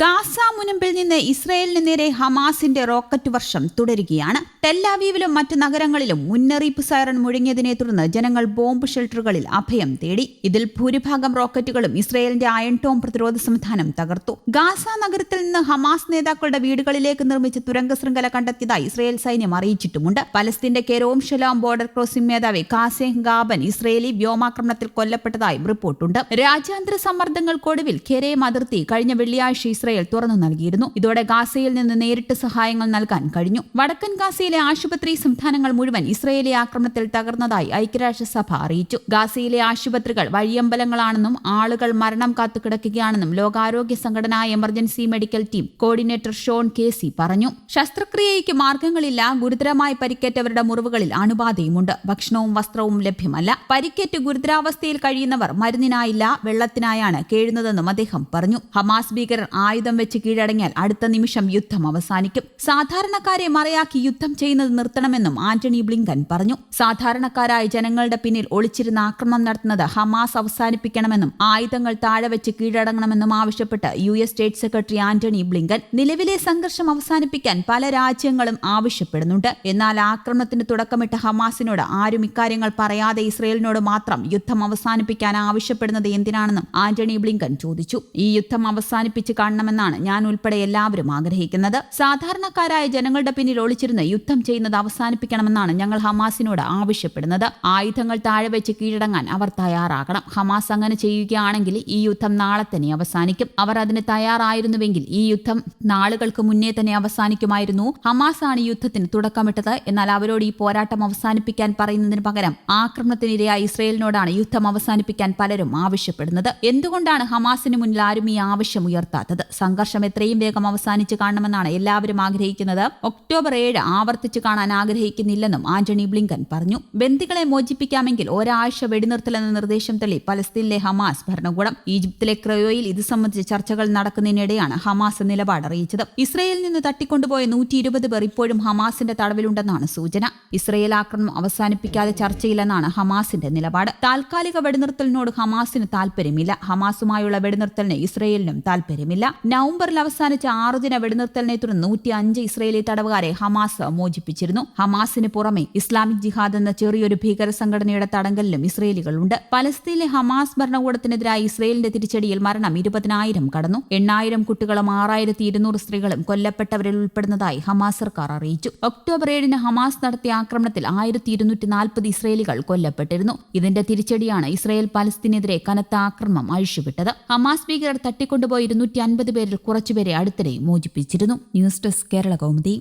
Gaza മുനമ്പിൽ നിന്ന് ഇസ്രയേലിന് നേരെ ഹമാസിന്റെ റോക്കറ്റ് വർഷം തുടരുകയാണ്. ടെല്ലാവീവിലും മറ്റ് നഗരങ്ങളിലും മുന്നറിയിപ്പ് സൈറൺ മുഴങ്ങിയതിനെ തുടർന്ന് ജനങ്ങൾ ബോംബ് ഷെൽട്ടറുകളിൽ അഭയം തേടി. ഇതിൽ ഭൂരിഭാഗം റോക്കറ്റുകളും ഇസ്രയേലിന്റെ അയൺ ടോം പ്രതിരോധ സംവിധാനം തകർത്തു. ഗാസ നഗരത്തിൽ നിന്ന് ഹമാസ് നേതാക്കളുടെ വീടുകളിലേക്ക് നിർമ്മിച്ച തുരങ്ക ശൃംഖല കണ്ടെത്തിയതായി ഇസ്രയേൽ സൈന്യം അറിയിച്ചിട്ടുമുണ്ട്. പലസ്തീന്റെ കെരോം ഷെലാം ബോർഡർ ക്രോസിംഗ് മേധാവി കാസെഹ് ഗാബൻ ഇസ്രയേലി വ്യോമാക്രമണത്തിൽ കൊല്ലപ്പെട്ടതായും റിപ്പോർട്ടുണ്ട്. രാജ്യാന്തര സമ്മർദ്ദങ്ങൾക്കൊടുവിൽ കെരേം അതിർത്തി കഴിഞ്ഞ വെള്ളിയാഴ്ച ഇസ്രയേൽ തുറന്നു നൽകിയിരുന്നു. ഇതോടെ ഗാസയിൽ നിന്ന് നേരിട്ട് സഹായങ്ങൾ നൽകാൻ കഴിഞ്ഞു. വടക്കൻ ഗാസയിലെ ആശുപത്രി സംവിധാനങ്ങൾ മുഴുവൻ ഇസ്രയേലി ആക്രമണത്തിൽ തകർന്നതായി ഐക്യരാഷ്ട്രസഭ അറിയിച്ചു. ഗാസയിലെ ആശുപത്രികൾ വഴിയമ്പലങ്ങളാണെന്നും ആളുകൾ മരണം കാത്തു കിടക്കുകയാണെന്നും ലോകാരോഗ്യ സംഘടന emergency medical team coordinator Shaun Casey പറഞ്ഞു. ശസ്ത്രക്രിയയ്ക്ക് മാർഗങ്ങളില്ല ഗുരുതരമായി പരിക്കേറ്റവരുടെ മുറിവുകളിൽ അണുബാധയുമുണ്ട്. ഭക്ഷണവും വസ്ത്രവും ലഭ്യമല്ല. പരിക്കേറ്റ് ഗുരുതരാവസ്ഥയിൽ കഴിയുന്നവർ മരുന്നിനായില്ല വെള്ളത്തിനായാണ് കേഴുന്നതെന്നും അദ്ദേഹം പറഞ്ഞു. ഹമാസ് ഭീകരർ ആയുധം വെച്ച് കീഴടങ്ങിയാൽ അടുത്ത നിമിഷം യുദ്ധം അവസാനിക്കും. സാധാരണക്കാരെ മറയാക്കി യുദ്ധം ചെയ്യുന്നത് നിർത്തണമെന്നും ആന്റണി ബ്ലിങ്കൻ പറഞ്ഞു. സാധാരണക്കാരായ ജനങ്ങളുടെ പിന്നിൽ ഒളിച്ചിരുന്ന ആക്രമണം നടത്തുന്നത് ഹമാസ് അവസാനിപ്പിക്കണമെന്നും ആയുധങ്ങൾ താഴെ വെച്ച് കീഴടങ്ങണമെന്നും ആവശ്യപ്പെട്ട് U S state secretary Antony Blinken നിലവിലെ സംഘർഷം അവസാനിപ്പിക്കാൻ പല രാജ്യങ്ങളും ആവശ്യപ്പെടുന്നുണ്ട്. എന്നാൽ ആക്രമണത്തിന് തുടക്കമിട്ട ഹമാസിനോട് ആരും ഇക്കാര്യങ്ങൾ പറയാതെ ഇസ്രയേലിനോട് മാത്രം യുദ്ധം അവസാനിപ്പിക്കാൻ ആവശ്യപ്പെടുന്നത് എന്തിനാണെന്നും ആന്റണി ബ്ലിങ്കൻ ചോദിച്ചു. ഈ യുദ്ധം അവസാനിപ്പിച്ച് കാണണമെന്നാണ് ഞാൻ ഉൾപ്പെടെ എല്ലാവരും ആഗ്രഹിക്കുന്നത്. സാധാരണക്കാരായ ജനങ്ങളുടെ പിന്നിൽ ഒളിച്ചിരുന്ന് യുദ്ധം ചെയ്യുന്നത് അവസാനിപ്പിക്കണമെന്നാണ് ഞങ്ങൾ ഹമാസിനോട് ആവശ്യപ്പെടുന്നത്. ആയുധങ്ങൾ താഴെ വെച്ച് കീഴടങ്ങാൻ അവർ തയ്യാറാകണം. ഹമാസ് അങ്ങനെ ചെയ്യുകയാണെങ്കിൽ ഈ യുദ്ധം നാളെ തന്നെ അവസാനിക്കും. അവർ അതിന് തയ്യാറായിരുന്നുവെങ്കിൽ ഈ യുദ്ധം നാളുകൾക്ക് മുന്നേ തന്നെ അവസാനിക്കുമായിരുന്നു. ഹമാസ് ആണ് യുദ്ധത്തിന് തുടക്കമിട്ടത്. എന്നാൽ അവരോട് ഈ പോരാട്ടം അവസാനിപ്പിക്കാൻ പറയുന്നതിന് പകരം ആക്രമണത്തിനിരയായ ഇസ്രയേലിനോടാണ് യുദ്ധം അവസാനിപ്പിക്കാൻ പലരും ആവശ്യപ്പെടുന്നത്. എന്തുകൊണ്ടാണ് ഹമാസിന് മുന്നിൽ ആരും ഈ ആവശ്യം ഉയർത്താത്തത്? സംഘർഷം എത്രയും വേഗം അവസാനിച്ച് കാണണമെന്നാണ് എല്ലാവരും ആഗ്രഹിക്കുന്നത്. ഒക്ടോബർ ഏഴ് ആവർത്തിച്ച് കാണാൻ ആഗ്രഹിക്കുന്നില്ലെന്നും ആന്റണി ബ്ലിങ്കൻ പറഞ്ഞു. ബന്ദികളെ മോചിപ്പിക്കാമെങ്കിൽ ഒരാഴ്ച വെടിനിർത്തലെന്ന നിർദ്ദേശം തള്ളി പലസ്തീനിലെ ഹമാസ് ഭരണകൂടം. ഈജിപ്തിലെ ക്രയോയിൽ ഇത് സംബന്ധിച്ച് ചർച്ചകൾ നടക്കുന്നതിനിടെയാണ് ഹമാസ് നിലപാട് അറിയിച്ചത്. ഇസ്രയേലിൽ നിന്ന് തട്ടിക്കൊണ്ടുപോയ നൂറ്റി ഇരുപത് പേർ ഇപ്പോഴും ഹമാസിന്റെ തടവിലുണ്ടെന്നാണ് സൂചന. ഇസ്രയേൽ ആക്രമണം അവസാനിപ്പിക്കാതെ ചർച്ചയില്ലെന്നാണ് ഹമാസിന്റെ നിലപാട്. താൽക്കാലിക വെടിനിർത്തലിനോട് ഹമാസിന് താൽപര്യമില്ല ഹമാസുമായുള്ള വെടിനിർത്തലിന് ഇസ്രയേലിനും താൽപര്യമില്ല നവംബറിൽ അവസാനിച്ച ആറുദിന വെടിനിർത്തലിനെ തുടർന്ന് നൂറ്റി അഞ്ച് ഇസ്രയേലി തടവുകാരെ ഹമാസ് മോചിപ്പിച്ചിരുന്നു. ഹമാസിന് പുറമെ ഇസ്ലാമിക് ജിഹാദ് എന്ന ചെറിയൊരു ഭീകര സംഘടനയുടെ തടങ്കലിലും ഇസ്രയേലികളുണ്ട്. പലസ്തീനിലെ ഹമാസ് ഭരണകൂടത്തിനെതിരായ ഇസ്രയേലിന്റെ തിരിച്ചടിയിൽ മരണം ഇരുപതിനായിരം കടന്നു. എണ്ണായിരം കുട്ടികളും ആറായിരത്തി ഇരുന്നൂറ് സ്ത്രീകളും കൊല്ലപ്പെട്ടവരിൽ ഉൾപ്പെടുന്നതായി ഹമാസ് സർക്കാർ അറിയിച്ചു. ഒക്ടോബർ ഏഴിന് ഹമാസ് നടത്തിയ ആക്രമണത്തിൽ ആയിരത്തി ഇരുന്നൂറ്റി നാൽപ്പത് ഇസ്രയേലികൾ കൊല്ലപ്പെട്ടിരുന്നു. ഇതിന്റെ തിരിച്ചടിയാണ് ഇസ്രയേൽ പലസ്തീനെതിരെ കനത്ത ആക്രമണം അഴിച്ചുവിട്ടത്. ഹമാസ് ഭീകരർ തട്ടിക്കൊണ്ടുപോയി ഇരുന്നൂറ്റി ഒൻപത് പേരിൽ കുറച്ചുപേരെ അടുത്തിടെ മോചിപ്പിച്ചിരുന്നു. News desk Kerala Kaumudi.